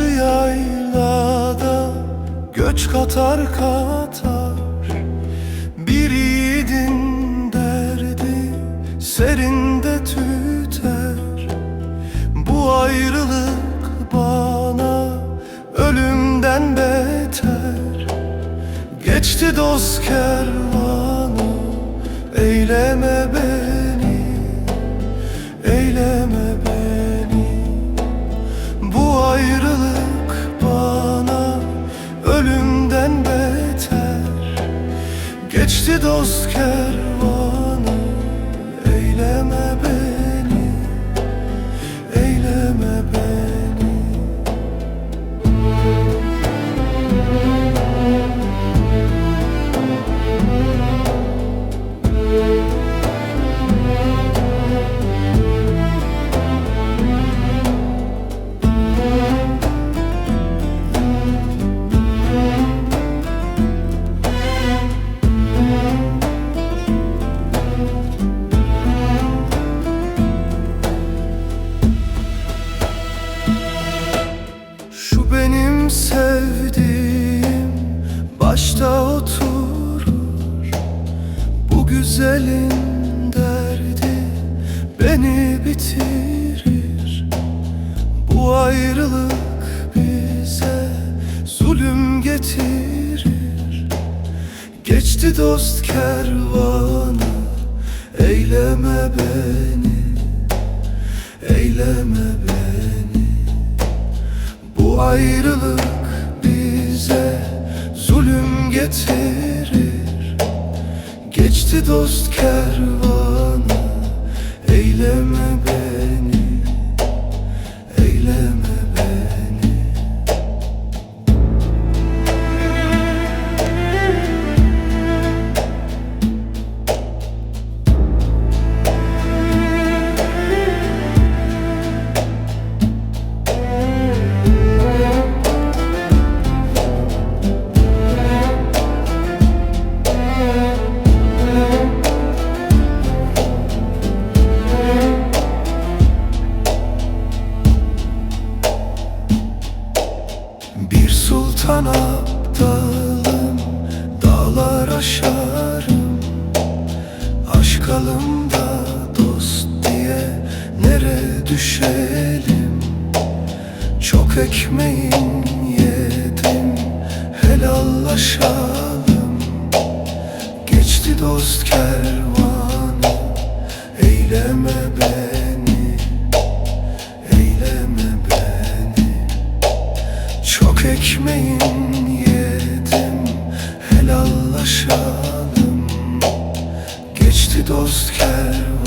Karşı yaylada göç katar katar. Bir yiğidin derdi serinde tüter. Bu ayrılık bana ölümden beter. Geçti dost kervan Geçti dost kervanı oturur Bu güzelin derdi beni bitirir. Bu ayrılık bize zulüm getirir. Geçti dost kervanı Eyleme beni Eyleme beni. Bu ayrılık bize zulüm getirir. Geçti dost kervanı sultan aptalım Dağlar aşarım. Aşk alımda dost diye Nere düşelim? Çok ekmeğin yedim Helallaşalım. Geçti dost kervanı Eyleme beni Helallaşalım Geçti dost kervan